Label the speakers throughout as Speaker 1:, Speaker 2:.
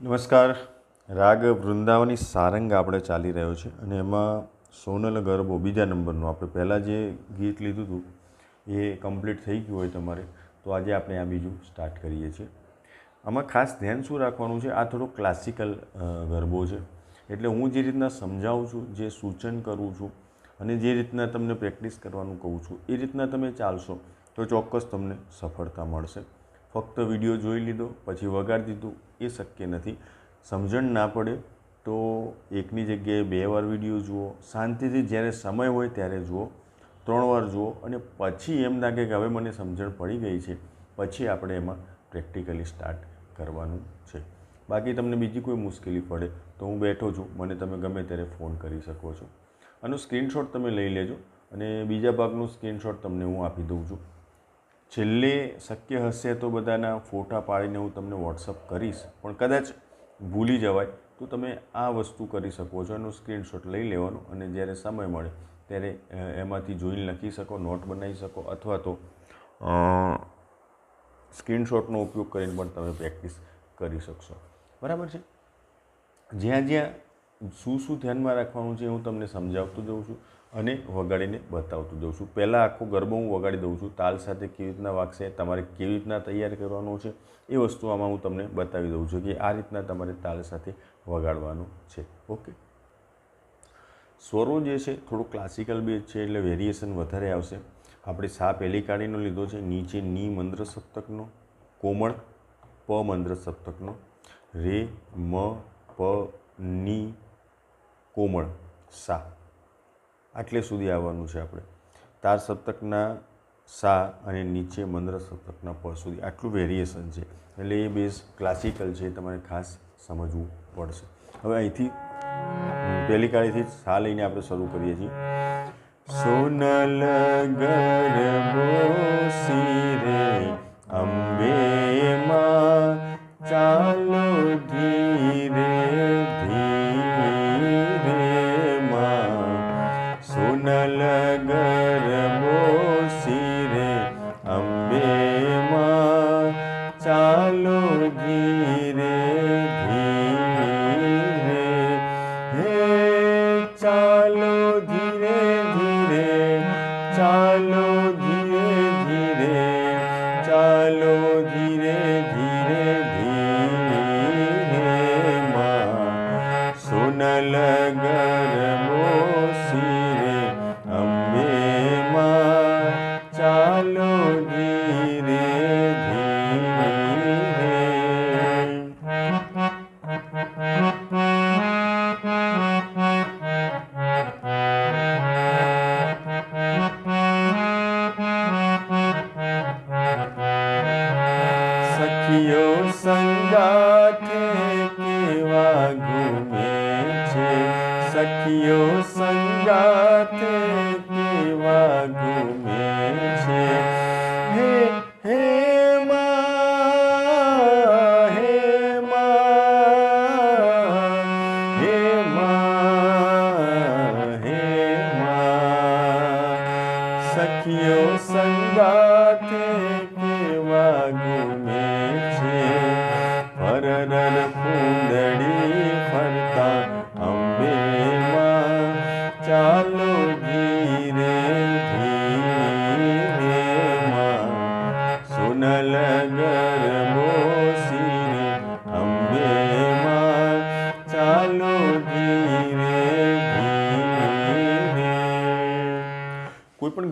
Speaker 1: નમસ્કાર. રાગ વૃંદાવની સારંગ આપણે ચાલી રહ્યો છે અને એમાં સોનલ ગરબો બીજા નંબરનું આપણે પહેલાં જે ગીત લીધું હતું, એ કમ્પ્લીટ થઈ ગયું હોય તમારે, તો આજે આપણે આ બીજું સ્ટાર્ટ કરીએ છીએ. આમાં ખાસ ધ્યાન શું રાખવાનું છે? આ થોડો ક્લાસિકલ ગરબો છે. એટલે હું જે રીતના સમજાવું છું, જે સૂચન કરું છું અને જે રીતના તમને પ્રેક્ટિસ કરવાનું કહું છું, એ રીતના તમે ચાલશો તો ચોક્કસ તમને સફળતા મળશે. ફક્ત વીડિયો જોઈ લીધો, પછી વગાડી દીધું, એ શક્ય નથી. સમજણ ના પડે તો એકની જગ્યાએ બે વાર વીડિયો જુઓ, શાંતિથી જ્યારે સમય હોય ત્યારે જુઓ, ત્રણ વાર જુઓ અને પછી એમ લાગે કે હવે મને સમજણ પડી ગઈ છે. પછી આપણે એમાં પ્રેક્ટિકલી સ્ટાર્ટ કરવાનું છે. બાકી તમને બીજી કોઈ મુશ્કેલી પડે તો હું બેઠો છું, મને તમે ગમે ત્યારે ફોન કરી શકો છો. આનો સ્ક્રીનશોટ તમે લઈ લેજો અને બીજા ભાગનું સ્ક્રીનશોટ તમને હું આપી દઉં છું. છેલ્લે શક્ય હશે તો બધાના ફોટા પાડીને હું તમને વોટ્સઅપ કરીશ. પણ કદાચ ભૂલી જવાય તો તમે આ વસ્તુ કરી શકો છો. એનું સ્ક્રીનશોટ લઈ લેવાનો અને જ્યારે સમય મળે ત્યારે એમાંથી જોઈને લખી શકો, નોટ બનાવી શકો અથવા તો સ્ક્રીનશોટનો ઉપયોગ કરીને પણ તમે પ્રેક્ટિસ કરી શકશો. બરાબર છે? જ્યાં જ્યાં શું શું ધ્યાનમાં રાખવાનું છે હું તમને સમજાવતું જઉં છું. અને વગાડીને બતાવતું દઉં છું. પહેલાં આખો ગરબો હું વગાડી દઉં છું. તાલ સાથે કેવી રીતના વાગશે, તમારે કેવી રીતના તૈયાર કરવાનો છે, એ વસ્તુ આમાં હું તમને બતાવી દઉં છું કે આ રીતના તમારે તાલ સાથે વગાડવાનું છે. ઓકે? સ્વરો જે છે, થોડું ક્લાસિકલ બેઝ છે, એટલે વેરિએશન વધારે આવશે. આપણે સા પહેલી કાઢીનો લીધો છે, નીચે ની મંદ્ર સપ્તકનો, કોમળ પ મંદ્ર સપ્તકનો, રે, મ, પ, ની, કોમળ, સા. આટલે સુધી આવવાનું છે આપણે. તાર સપ્તકના સા અને નીચે મંદ્ર સપ્તકના પ સુધી આટલું વેરિએશન છે. એટલે એ બેઝ ક્લાસિકલ છે તમારે ખાસ સમજવું પડશે. હવે અહીંથી પહેલી કાળીથી સા લઈને આપણે શરૂ કરીએ છીએ. સોનલ ગરબો સોનલ ગરબો સિરે અંબે માં ચાલો ધીરે ધીરે હે ચાલો ધીરે સખીઓ સંગાથે કેવા ઘૂમે છે સખીઓ સંગાથે કેવા ઘૂમે છે હે હે માં હે માં હે માં હે માં સખીઓ સંગાથે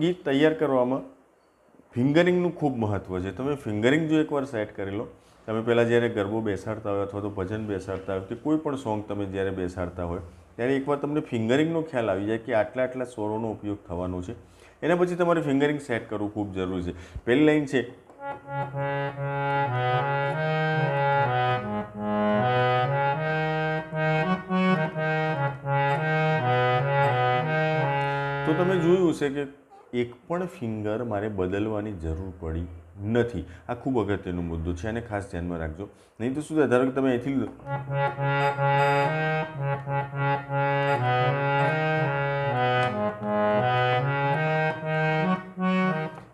Speaker 1: ગીત તૈયાર કરવામાં ફિંગરિંગનું ખૂબ મહત્ત્વ છે. તમે ફિંગરિંગ જો એકવાર સેટ કરી લો, તમે પહેલાં જ્યારે ગરબો બેસાડતા હોય અથવા તો ભજન બેસાડતા હોય કે કોઈ પણ સોંગ તમે જ્યારે બેસાડતા હોય, ત્યારે એકવાર તમને ફિંગરિંગનો ખ્યાલ આવી જાય કે આટલા આટલા સ્વરોનો ઉપયોગ થવાનો છે. એના પછી તમારે ફિંગરિંગ સેટ કરવું ખૂબ જરૂરી છે. પહેલી લાઈન છે. તો તમે જોયું હશે કે એક પણ ફિંગર મારે બદલવાની જરૂર પડી નથી. આ ખૂબ અગત્યનો મુદ્દો છે અને ખાસ ધ્યાનમાં રાખજો. નહીં તો શું થાય? ધારો કે તમે અહીંથી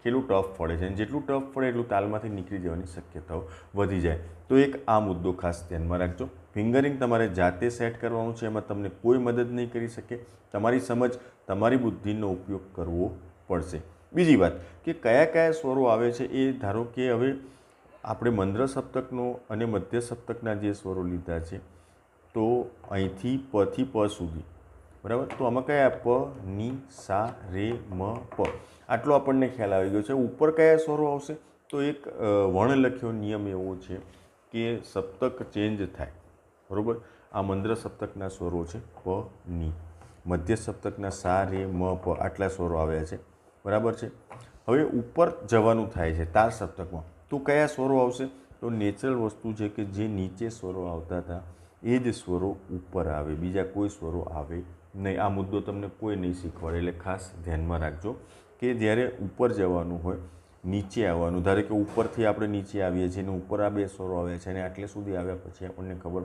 Speaker 1: કેટલું ટફ પડે છે અને જેટલું ટફ પડે એટલું તાલમાંથી નીકળી જવાની શક્યતાઓ વધી જાય. તો એક આ મુદ્દો ખાસ ધ્યાનમાં રાખજો. ફિંગરિંગ તમારે જાતે સેટ કરવાનું છે, એમાં તમને કોઈ મદદ નહીં કરી શકે. તમારી સમજ, તમારી બુદ્ધિનો ઉપયોગ કરવો પડશે. બીજી વાત, કે કયા કયા સ્વરો આવે છે એ ધારો કે હવે આપણે મંદ્ર સપ્તકનો અને મધ્ય સપ્તકના જે સ્વરો લીધા છે, તો અહીંથી પથી પ સુધી, બરાબર? તો આમાં કયા પ, ની, સા, રે, મ, પ, આટલો આપણને ખ્યાલ આવી ગયો છે. ઉપર કયા સ્વરો આવશે? તો એક વર્ણ લખ્યો નિયમ એવો છે કે સપ્તક ચેન્જ થાય, બરાબર? આ મંદ્ર સપ્તકના સ્વરો છે, પ, ની. મધ્ય સપ્તકના સા, રે, મ, પ, આટલા સ્વરો આવ્યા છે. બરાબર છે? હવે ઉપર જવાનું થાય છે તાર સપ્તકમાં. તો કયા સ્વરો આવશે? તો નેચરલ વસ્તુ છે કે જે નીચે સ્વરો આવતા હતા, એ જ સ્વરો ઉપર આવે. બીજા કોઈ સ્વરો આવે નહીં. આ મુદ્દો તમને કોઈ નહીં શીખવાડે. એટલે ખાસ ધ્યાનમાં રાખજો કે જ્યારે ઉપર જવાનું હોય, નીચે આવવાનું. ધારે કે ઉપરથી આપણે નીચે આવીએ છીએ અને ઉપર આ બે સ્વરો આવ્યા છે અને આટલે સુધી આવ્યા પછી આપણને ખબર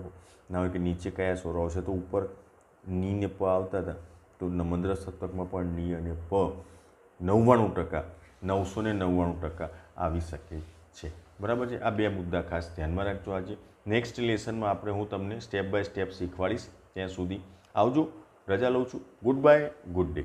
Speaker 1: ના હોય કે નીચે કયા સ્વરો આવશે. તો ઉપરની ને પ આવતા હતા. તો નમંદ્ર સપ્તકમાં પણ ની અને પ. નવ્વાણું ટકા નવસો ને નવ્વાણું ટકા આવી શકે છે. બરાબર છે? આ બે મુદ્દા ખાસ ધ્યાનમાં રાખજો આજે. નેક્સ્ટ લેસનમાં આપણે હું તમને સ્ટેપ બાય સ્ટેપ શીખવાડીશ. ત્યાં સુધી આવજો. રજા લઉં છું. Good bye good day